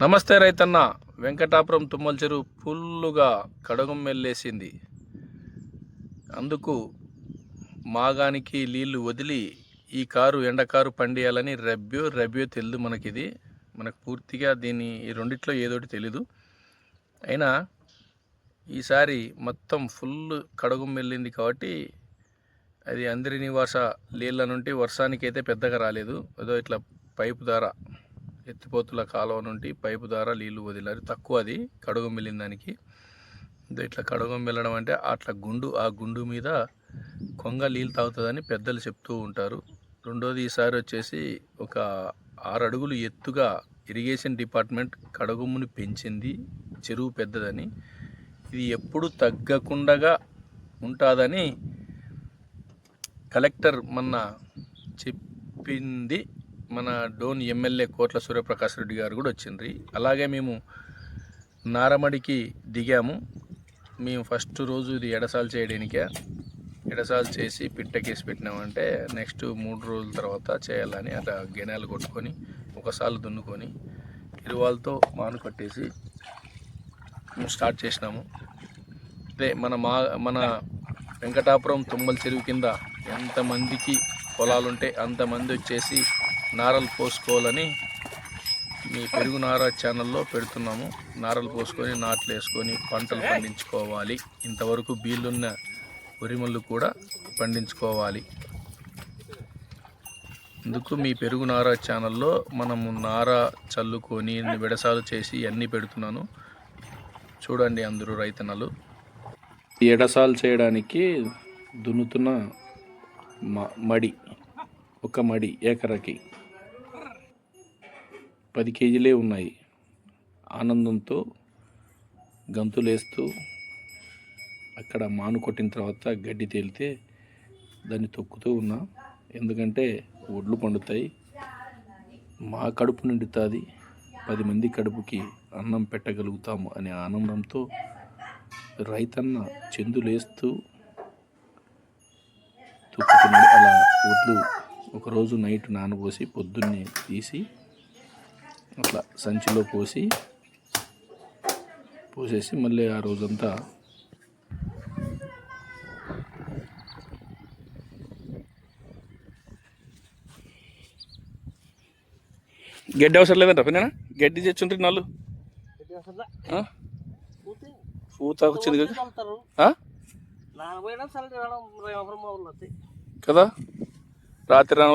నమస్తే రైతన్న. వెంకటాపురం తుమ్మల చెరువు ఫుల్లుగా కడగం మెల్లేసింది అందుకు మాగానికి నీళ్ళు వదిలి ఈ కారు ఎండకారు పండియాలని రెబ్యో రబ్యో తెలియదు మనకిది. మనకు పూర్తిగా దీని ఈ రెండిట్లో ఏదోటి తెలీదు. అయినా ఈసారి మొత్తం ఫుల్ కడగం వెళ్ళింది కాబట్టి అది అందరి నివాస నీళ్ళ నుండి వర్షానికైతే పెద్దగా రాలేదు. ఏదో ఇట్లా పైపు ద్వారా ఎత్తిపోతుల కాలువ నుండి పైపు ద్వారా నీళ్ళు వదిలారు. తక్కువ అది కడుగు మిల్లిన దానికి. ఇట్లా కడుగు మిల్లడం అంటే అట్లా గుండు ఆ గుండు మీద కొంగ నీళ్ళు తాగుతుందని పెద్దలు చెప్తూ ఉంటారు. రెండోది ఈసారి వచ్చేసి ఒక ఆరు అడుగులు ఎత్తుగా ఇరిగేషన్ డిపార్ట్మెంట్ కడగముని పెంచింది. చెరువు పెద్దదని. ఇది ఎప్పుడు తగ్గకుండా ఉంటుందని కలెక్టర్ మొన్న చెప్పింది. మన డోన్ ఎమ్మెల్యే కోట్ల సూర్యప్రకాష్ రెడ్డి గారు కూడా వచ్చిండ్రి. అలాగే మేము నారమడికి దిగాము. మేము ఫస్ట్ రోజు ఇది ఎడసాలు చేయడానికే. ఎడసాలు చేసి పిట్టకేసి పెట్టినామంటే నెక్స్ట్ మూడు రోజుల తర్వాత చేయాలని అట్లా గెనాలు కొట్టుకొని ఒకసారి దున్నుకొని ఇరువాళ్ళతో మాను కట్టేసి మేము స్టార్ట్ చేసినాము. అదే మన మా మన వెంకటాపురం తుమ్మల చెరువు కింద ఎంతమందికి పొలాలుంటే అంతమంది వచ్చేసి నారలు పోసుకోవాలని మీ పెరుగు నారా ఛానల్లో పెడుతున్నాము. నారలు పోసుకొని నాట్లు వేసుకొని పంటలు పండించుకోవాలి. ఇంతవరకు బీళ్ళున్న ఉరిమళ్ళు కూడా పండించుకోవాలి. అందుకు మీ పెరుగు నారా ఛానల్లో మనము నారా చల్లుకొని విడసాలు చేసి అన్నీ పెడుతున్నాను. చూడండి అందరూ రైతన్నలు. ఎడసాలు చేయడానికి దున్నుతున్న మ- మడి ఒక మడి ఏకరకి పది కేజీలే ఉన్నాయి. ఆనందంతో గంతులేస్తూ అక్కడ మాను కొట్టిన తర్వాత గడ్డి తేలితే దాన్ని తొక్కుతూ ఉన్నా. ఎందుకంటే ఒడ్లు పండుతాయి. మా కడుపు నిండుతుంది. పది మంది కడుపుకి అన్నం పెట్టగలుగుతాము అనే ఆనందంతో రైతన్న చెందులేస్తూ తొక్కుతున్నాడు. అలా ఒడ్లు ఒకరోజు నైట్ నానబోసి పొద్దున్నే తీసి అట్లా సంచిలో పోసి పోసేసి మళ్ళీ ఆ రోజంతా గడ్డి అవసరం లేదంట పిన్నా గడ్డి తెచ్చుంటే నాళ్ళు ఆ? పూత వచ్చింది కదా? కదా? రాత్రి రాని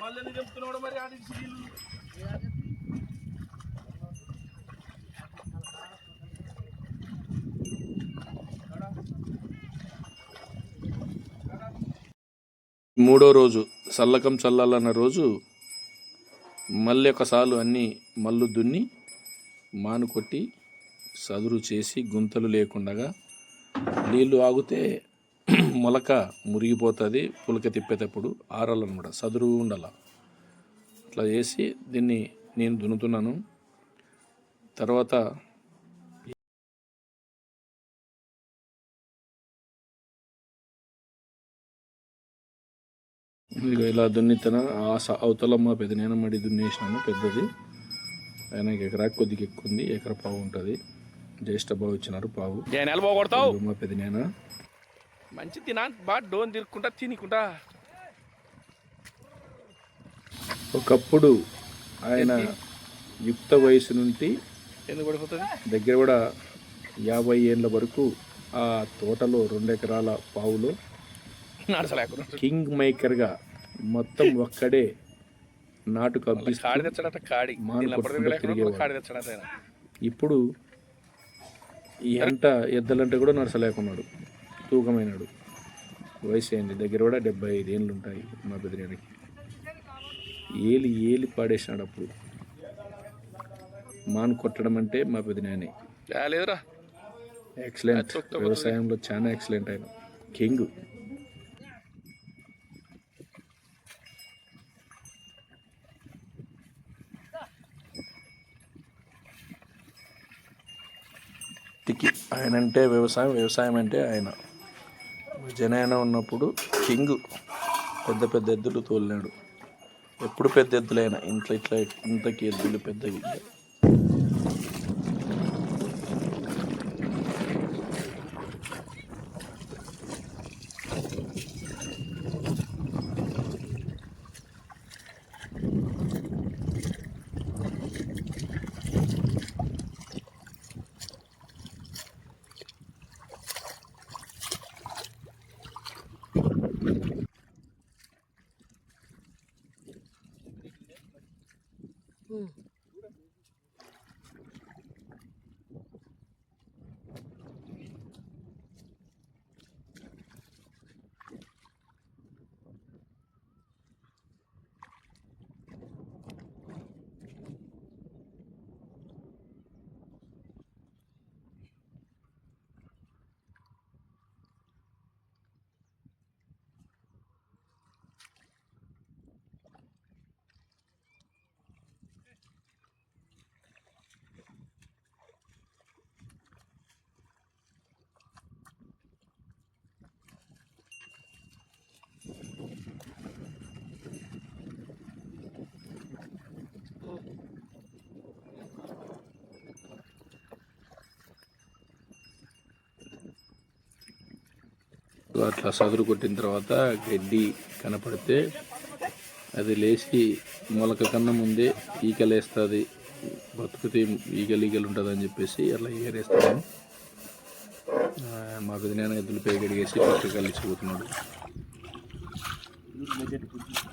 మళ్ళీ చెప్తున్నాడు మరి ఆడి మూడో రోజు చల్లకం చల్లాలన్న రోజు మళ్ళీ ఒకసారి అన్నీ మల్లు దున్ని మాను కొట్టి సదురు చేసి గుంతలు లేకుండగా నీళ్ళు ఆగితే మొలక మురిగిపోతుంది పులక తిప్పేటప్పుడు ఆరాలన్నమాట సదురు ఉండాల. అట్లా చేసి దీన్ని నేను దున్నుతున్నాను. తర్వాత ఇక ఇలా దున్నితన? అవతల మా పెదనాన్న మడి దున్నేసినాను పెద్దది. ఆయనకి ఎకరా కొద్దిగా ఎక్కువ ఉంది ఎకరా పావు ఉంటుంది. జ్యేష్ఠ బావు ఇచ్చినారు పావు. నేను మా పెదనాన్న మంచి తినా బాగా డోన్ తిరుక్కుంటా తినుకుంటా. ఒకప్పుడు ఆయన యుక్త వయసు నుండి దగ్గర కూడా యాభై ఏళ్ళ వరకు ఆ తోటలో రెండు ఎకరాల పావులో కింగ్ మేకర్గా మొత్తం ఒక్కడే నాటు ఇప్పుడు ఎంట ఎద్దలంటే కూడా నడసలేకున్నాడు తూకమైనాడు. వయసు అయింది దగ్గర కూడా డెబ్బై ఐదు ఏళ్ళు ఉంటాయి మా బెదిరికి ఏలి ఏలి పాడేసినాడు అప్పుడు. మాను కొట్టడం అంటే మా పెదినాయనే లేదురా. ఎక్సలెంట్ వ్యవసాయంలో చాలా ఎక్సలెంట్ ఆయన. కింగ్ ఆయన అంటే వ్యవసాయం వ్యవసాయం అంటే ఆయన. జనయన ఉన్నప్పుడు కింగ్ పెద్ద పెద్ద ఎద్దులు తోలినాడు. ఎప్పుడు పెద్ద ఎద్దులైనా ఇంట్లో ఇట్లా ఇంతకి ఎద్దులు పెద్దవి. Mm. అట్లా సదురు కొట్టిన తర్వాత గడ్డి కనపడితే అది లేచి మొలక కన్నా ముందే ఈకలేస్తుంది. బతుకుతే ఈగలు ఈగలు ఉంటుంది అని చెప్పేసి అట్లా ఏరేస్తాము మా పెదనాన్న ఎద్దులు పై గడిగేసి పక్క కలిసి పోతున్నాడు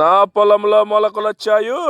నా పొలంలో మొలకలు వచ్చాయో.